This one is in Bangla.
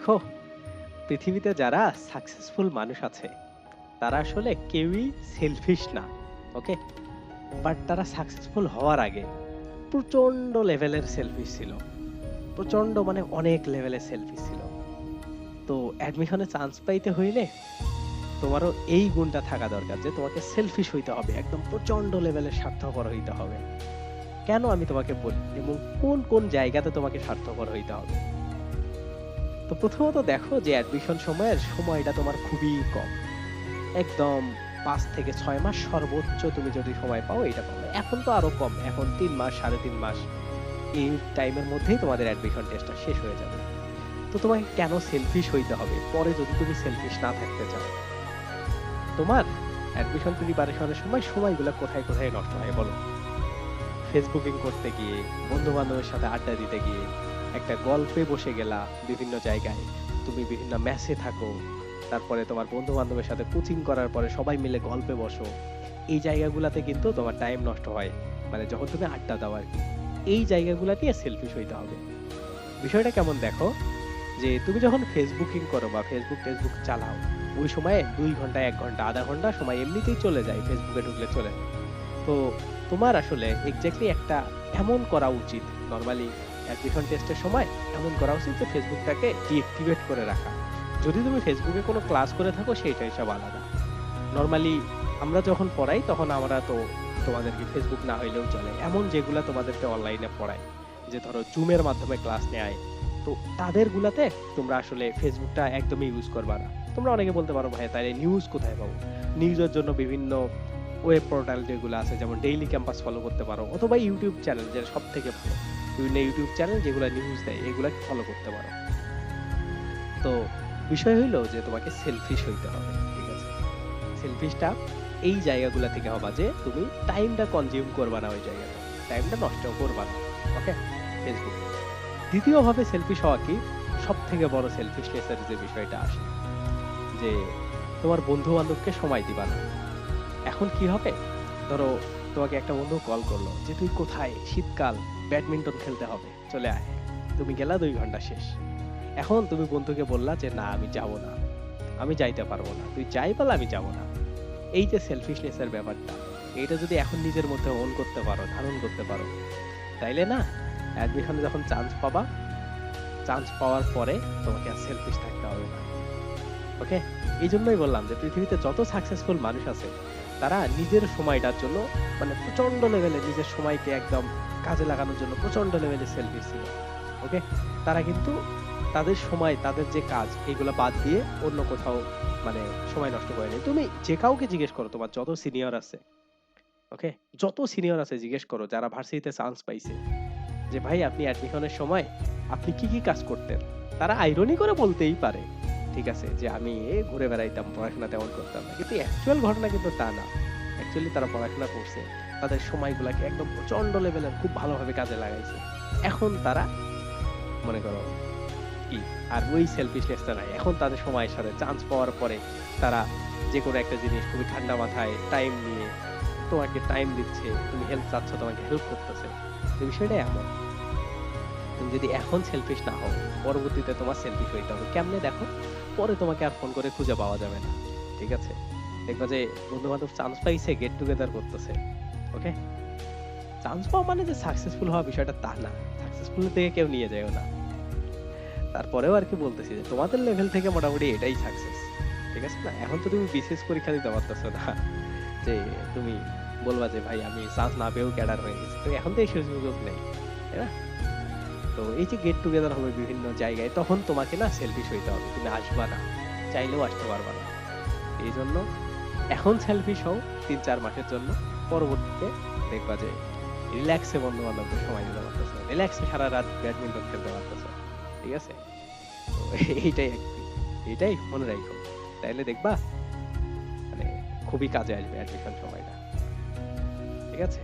দেখো, পৃথিবীতে যারা সাকসেসফুল মানুষ আছে, তারা আসলে কেউই সেলফিশ না ওকে বাট তারা সাকসেসফুল হওয়ার আগে প্রচণ্ড লেভেলের সেলফিশ ছিল প্রচণ্ড মানে অনেক লেভেলের সেলফিশ ছিল। তো অ্যাডমিশনে চান্স পাইতে হইলে তোমারও এই গুণটা থাকা দরকার যে তোমাকে সেলফিশ হইতে হবে, একদম প্রচণ্ড লেভেলের স্বার্থপর হইতে হবে। কেন আমি তোমাকে বলি? এবং কোন কোন জায়গাতে তোমাকে স্বার্থপর হইতে হবে? তো প্রথমত দেখো যে অ্যাডমিশন সময়ের সময়টা তোমার খুবই কম। একদম পাঁচ থেকে ছয় মাস সর্বোচ্চ তুমি যদি সময় পাও এটা পাবে। এখন তো আরও কম, এখন তিন মাস, সাড়ে তিন মাস। এই টাইমের মধ্যেই তোমাদের অ্যাডমিশন টেস্টটা শেষ হয়ে যাবে। তো তোমাকে কেন সেলফিশ হইতে হবে? পরে যদি তুমি সেলফিশ না থাকতে চাও। তোমার অ্যাডমিশন প্রিপারেশনের সময় সময়গুলো কোথায় কোথায় নষ্ট হয় বলো? ফেসবুকিং করতে গিয়ে বন্ধু বান্ধবের সাথে আড্ডা দিতে গিয়ে একটা গল্পে বসে গেলা বিভিন্ন জায়গায়। তুমি বিভিন্ন ম্যাচে থাকো, তারপরে তোমার বন্ধু বান্ধবের সাথে কোচিং করার পরে সবাই মিলে গল্পে বসো। এই জায়গাগুলোতে কিন্তু তোমার টাইম নষ্ট হয় মানে যখন তুমি আড্ডা দাও আর কি। এই জায়গাগুলো নিয়ে সেলফিশ হইতে হবে। বিষয়টা কেমন দেখো? যে তুমি যখন ফেসবুকিং করো বা ফেসবুক টেসবুক চালাও, ওই সময়ে দুই ঘণ্টা, এক ঘণ্টা, আধা ঘণ্টা সময় এমনিতেই চলে যায় ফেসবুকে ঢুকলে চলে। তো তোমার আসলে এক্স্যাক্টলি একটা এমন করা উচিত। নর্মালি অ্যাডমিশন টেস্টের সময় এমন করা উচিত যে ফেসবুকটাকে ডিঅ্যাক্টিভেট করে রাখা। যদি তুমি ফেসবুকে কোনো ক্লাস করে থাকো, সেইটা হিসাব আলাদা। নর্মালি আমরা যখন পড়াই, তখন আমরা তো তোমাদেরকে ফেসবুক না হইলেও চলে। এমন যেগুলা তোমাদেরকে অনলাইনে পড়ায়, যে ধরো জুমের মাধ্যমে ক্লাস নেয়। তো তাদের গুলাতে তোমরা আসলে ফেসবুকটা একদমই ইউজ করবা না। তোমরা অনেকে বলতে পারো, ভাই তাহলে নিউজ কোথায় পাবো? নিউজের জন্য বিভিন্ন ওয়েব পোর্টাল যেগুলো আছে, যেমন ডেইলি ক্যাম্পাস ফলো করতে পারো, অথবা ইউটিউব চ্যানেল যেটা সব থেকে ভালো। বিভিন্ন ইউটিউব চ্যানেল যেগুলো নিউজ দেয়, এগুলা ফলো করতে পারো। তো বিষয় হইল যে তোমাকে সেলফিশ হইতে হবে, ঠিক আছে? সেলফিশটা এই জায়গাগুলো থেকে হবা যে তুমি টাইমটা কনজিউম করবা না ওই জায়গাটা। টাইমটা নষ্ট করবা না ওকে ফেসবুক দ্বিতীয়ভাবে সেলফিশ হওয়া কি? সব থেকে বড় সেলফিশনেসের যে বিষয়টা আসে, যে তোমার বন্ধু বান্ধবকে সময় দিবা না। এখন কি হবে? ধরো তোমাকে একটা বন্ধু কল করল যে, তুই কোথায়? শীতকাল, ব্যাডমিন্টন খেলতে হবে। চলে আয়। তুমি গেলা, দুই ঘণ্টা শেষ। এখন তুমি বন্ধুকে বললা যে, না, আমি যাব না। আমি যাইতে পারব না। তুই যাই বল, আমি যাব না। এই যে সেলফিশনেসের ব্যাপারটা, এটা যদি এখন নিজের মধ্যে অন করতে পারো, ধারণ করতে পারো, তাইলে না অ্যাডমিশনে যখন চান্স পাবা চান্স পাওয়ার পরে তোমাকে আর সেলফিশ থাকতে হবে না। ওকে এই জন্যই বললাম যে, পৃথিবীতে যত সাকসেসফুল মানুষ আছে তারা নিজের সময়টার জন্য মানে প্রচণ্ড লেভেলে নিজের সময়কে একদম কাজে লাগানোর জন্য প্রচণ্ড লেভেলে সেলফিশ ছিল ওকে তারা কিন্তু তাদের সময়, তাদের যে কাজ, এগুলো বাদ দিয়ে অন্য কোথাও মানে সময় নষ্ট করেনি তুমি যে কাউকে জিজ্ঞেস করো, তোমার যত সিনিয়র আছে ওকে যত সিনিয়র আছে জিজ্ঞেস করো, যারা ভার্সিটিতে চান্স পাইছে, যে ভাই আপনি অ্যাডমিশনের সময় আপনি কি কি কাজ করতেন? তারা আইরনি করে বলতেই পারে। ঠিক আছে, যে আমি ঘুরে বেড়াইতাম, পড়াশোনা তেমন করতাম না। কিন্তু অ্যাকচুয়াল ঘটনা কিন্তু তা না। অ্যাকচুয়ালি তারা পড়াশোনা করছে, তাদের সময়গুলোকে একদম প্রচণ্ড লেভেলের খুব ভালোভাবে কাজে লাগাইছে। এখন তারা, মনে করো, কি? আর ওই সেলফিশনেসটা নাই। এখন তাদের সময়ের সাথে চান্স পাওয়ার পরে তারা যে কোনো একটা জিনিস খুবই ঠান্ডা মাথায় টাইম নিয়ে তোমাকে টাইম দিচ্ছে, তুমি হেল্প চাচ্ছ, তোমাকে হেল্প করতেছে। বিষয়টা এমন। তুমি যদি এখন সেলফিশ না হও, পরবর্তীতে তোমার সেলফিশ হইতে হবে। কেমনে দেখো? পরে তোমাকে আর ফোন করে খুঁজে পাওয়া যাবে না। ঠিক আছে? দেখবা যে বন্ধু বান্ধব চান্স পাইছে গেট টুগেদার করতেছে। ওকে চান্স পাওয়া মানে যে সাকসেসফুল হওয়া বিষয়টা তা না। সাকসেসফুল থেকে কেউ নিয়ে যায়ও না। তারপরেও আর কি বলতেছি যে তোমাদের লেভেল থেকে মোটামুটি এটাই সাকসেস ঠিক আছে না? এখন তো তুমি বিশেষ পরীক্ষা দিতে পারতেছো না। যে তুমি বলবা যে ভাই, আমি চান্স না পেয়েও ক্যাডার হয়ে গেছি। তো এখন তো এই সুযোগ নেই। তাই না? তো এই যে গেট টুগেদার হবে বিভিন্ন জায়গায়, তখন তোমাকে না সেলফিশ হইতে হবে। তুমি আসবা না, চাইলেও আসতে পারবা না। এই জন্য এখন সেলফিশ হও তিন চার মাসের জন্য, পরবর্তীতে দেখবা যে রিল্যাক্সে বন্ধু বান্ধবদের সময় দিতে পারতেছো রিল্যাক্সে সারা রাত ব্যাডমিন্টন খেলতে পারতেছো ঠিক আছে? এইটাই এটাই মনে রাখো। তাইলে দেখবা মানে খুবই কাজে আসবে অ্যাডমিশন সময়টা। ঠিক আছে?